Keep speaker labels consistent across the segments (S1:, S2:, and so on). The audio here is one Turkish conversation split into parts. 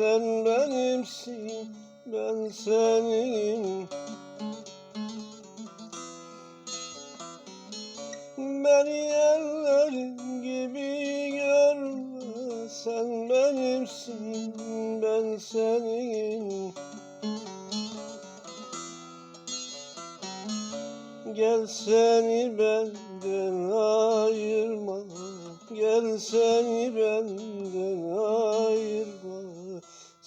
S1: sen benimsin, ben senin. Beni eller gibi görme, sen benimsin, ben senin. Gel seni benden ayırma, gel seni benden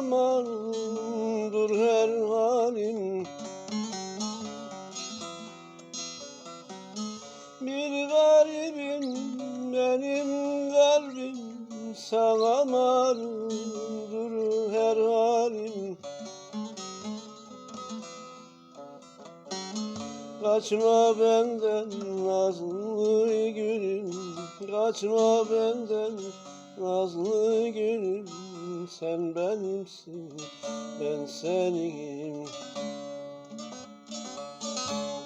S1: Marumdur her halim Bir garibim benim kalbim Sana marumdur her halim Kaçma benden nazlı gülüm Kaçma benden nazlı gülüm Sen benimsin ben senim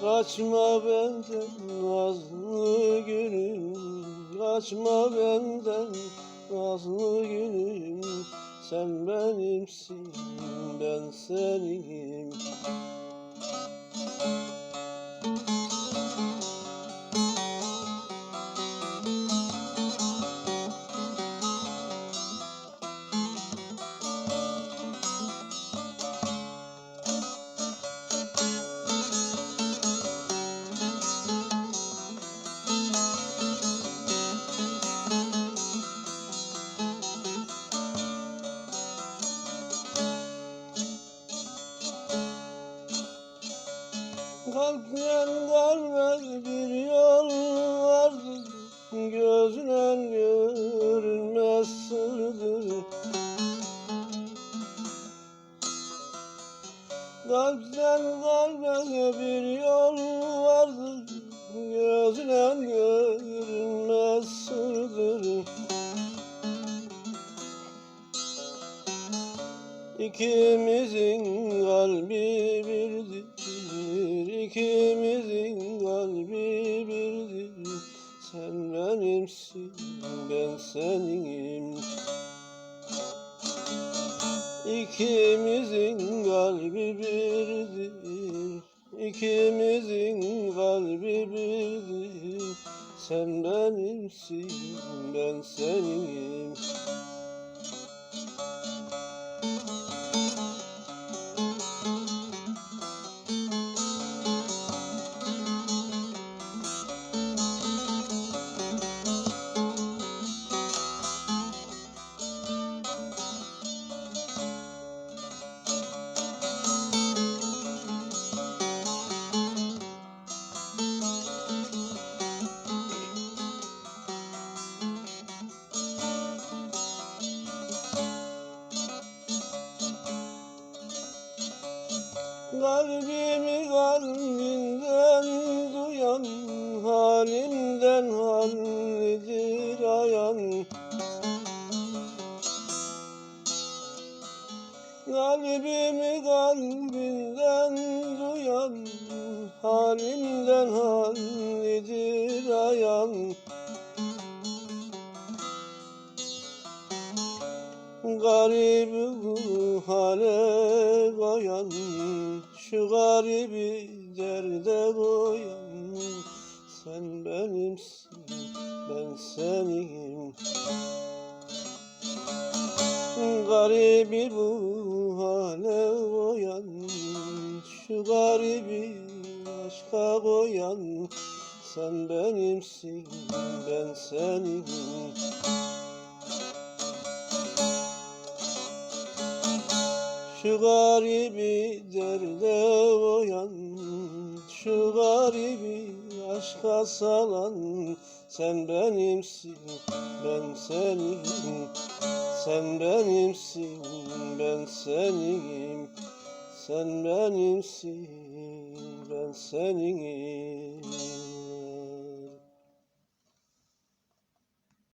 S1: Kaçma benden nazlı gülüm Kaçma benden nazlı gülüm Sen benimsin ben senim İkimizin kalbi birdir. İkimizin kalbi birdir. Sen benimsin ben seninim Kalbimi kalbinden duyan Halimden hallidir ayan. Kalbimi kalbinden duyan Halimden hallidir ayan. Garip bu hale koyan Şu garibi derde koyan Sen benimsin ben senim Garibi bu hale koyan Şu garibi aşka koyan. Sen benimsin ben senim Şu garibi derde koyan Şu garibi aşka salan Sen benimsin ben senim Sen benimsin ben senim Sen benimsin ben seninim